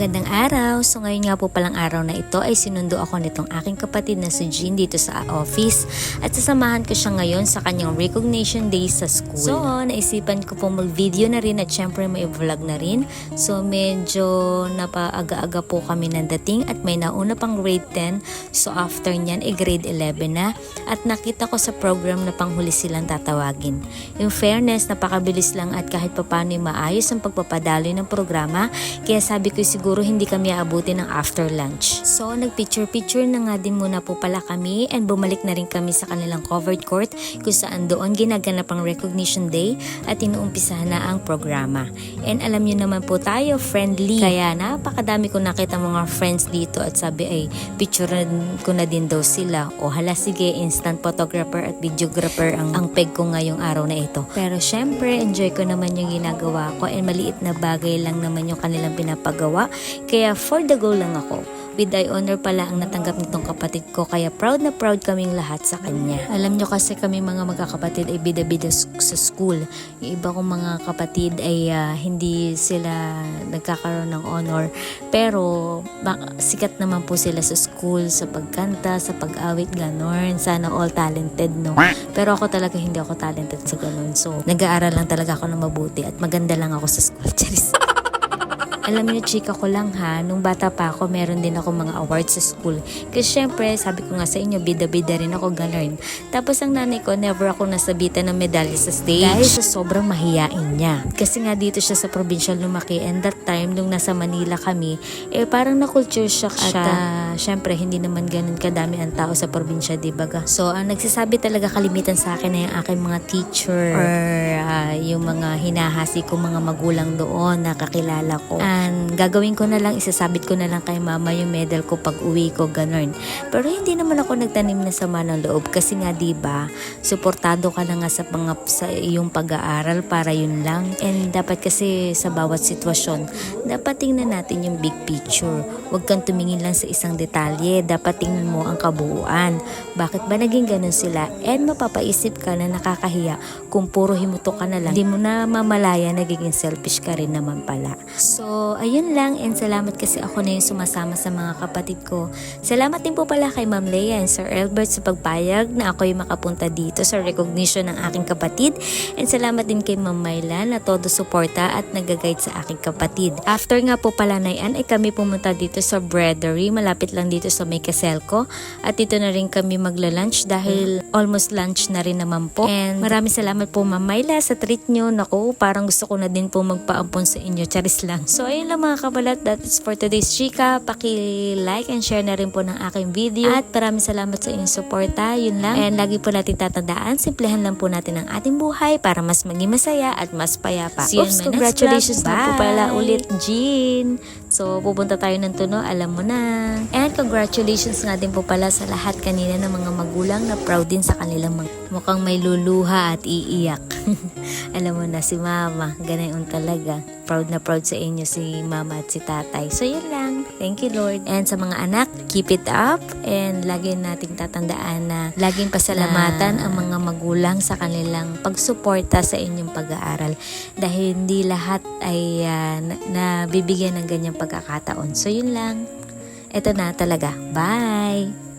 Magandang araw! So ngayon nga po palang araw na ito ay sinundo ako nitong aking kapatid na si Jean dito sa office at sasamahan ko siya ngayon sa kanyang recognition day sa school. So naisipan ko po mag-video na rin at syempre may vlog na rin. So medyo napaaga-aga po kami ng dating at may nauna pang grade 10. So after nyan ay grade 11 na at nakita ko sa program na panghuli silang tatawagin. In fairness, napakabilis lang at kahit papano ay maayos ang pagpapadaloy ng programa kaya sabi ko siguro hindi kami aabuti ng after lunch. So nagpicture-picture na nga din muna po pala kami and bumalik na rin kami sa kanilang covered court kung saan doon ginaganap ang recognition day at inuumpisahan na ang programa. And alam niyo naman po tayo, friendly. Kaya napakadami ko nakita mga friends dito at sabi ay picturean ko na din daw sila. O hala sige, instant photographer at videographer ang, ang peg ko ngayong araw na ito. Pero syempre, enjoy ko naman yung ginagawa ko and maliit na bagay lang naman yung kanilang pinapagawa. Kaya for the goal lang ako. With eye honor pala ang natanggap nitong kapatid ko kaya proud na proud kaming lahat sa kanya. Alam nyo kasi kami mga magkakapatid ay bida-bida sa school. Yung iba kong mga kapatid ay ah, hindi sila nagkakaroon ng honor pero sikat naman po sila sa school, sa pagkanta, sa pag-awit, ganon. Sana all talented, no? Pero ako talaga hindi ako talented sa ganon. So, nag-aaral lang talaga ako ng mabuti at maganda lang ako sa school. Charis. Alam niyo, chika ko lang ha, nung bata pa ako, meron din ako mga awards sa school. Kasi syempre, sabi ko nga sa inyo, bida-bida rin ako ganun. Tapos ang nanay ko, never ako nasabitan ng medalya sa stage. Dahil sa sobrang mahiyain niya. Kasi nga dito siya sa provincial lumaki and that time, nung nasa Manila kami, eh parang na-culture shock siya. At ah, syempre, hindi naman ganun kadami ang tao sa probinsya, di ba? So, ang nagsasabi talaga kalimitan sa akin ay yung aking mga teacher or ah, yung mga hinahasi ko mga magulang doon na kakilala ko. And gagawin ko na lang, isasabit ko na lang kay mama yung medal ko pag uwi ko, ganun. Pero hindi naman ako nagtanim na sama ng loob kasi nga ba, suportado ka na nga sa mga sa iyong pag-aaral para yun lang. And dapat kasi sa bawat sitwasyon, dapat tingnan natin yung big picture. Huwag kang tumingin lang sa isang detalye, dapat tingnan mo ang kabuuan. Bakit ba naging ganun sila? And mapapaisip ka na nakakahiya kung puro himuto ka na lang. Hindi mo na mamalaya nagiging selfish ka rin naman pala. So, ayun lang and salamat kasi ako na yung sumasama sa mga kapatid ko. Salamat din po pala kay Ma'am Leia and Sir Albert sa pagpayag na ako yung makapunta dito sa recognition ng aking kapatid. And salamat din kay Ma'am Myla na todo suporta at nag-guide sa aking kapatid. After nga po pala na yan ay kami pumunta dito sa breadery. Malapit lang dito sa may Caselco. At dito na rin kami magla-lunch dahil almost lunch na rin naman po. And maraming salamat po Ma'am Myla sa treat nyo. Naku, parang gusto ko na din po magpaampon sa inyo. Charis lang. So ayun lang mga kabalat. That is for today's chika. Paki-like and share na rin po ng aking video. At maraming salamat sa inyong suporta. Yun lang. And lagi po natin tatandaan, simplehan lang po natin ang ating buhay para mas maging masaya at mas payapa. See you Oops, congratulations na po pala ulit, Jean. So, pupunta tayo ng tuno, alam mo na. And congratulations nga din po pala sa lahat kanina ng mga magulang na proud din sa kanilang mga mukhang may luluha at iiyak. alam mo na si mama, ganayon talaga. Proud na proud sa inyo si mama at si tatay. So, yun lang. Thank you, Lord. And sa mga anak, keep it up. And lagi nating tatandaan na laging pasalamatan ang mga magulang sa kanilang pagsuporta sa inyong pag-aaral. Dahil hindi lahat ay na, nabibigyan ng ganyang pagkakataon. So, yun lang. Ito na talaga. Bye!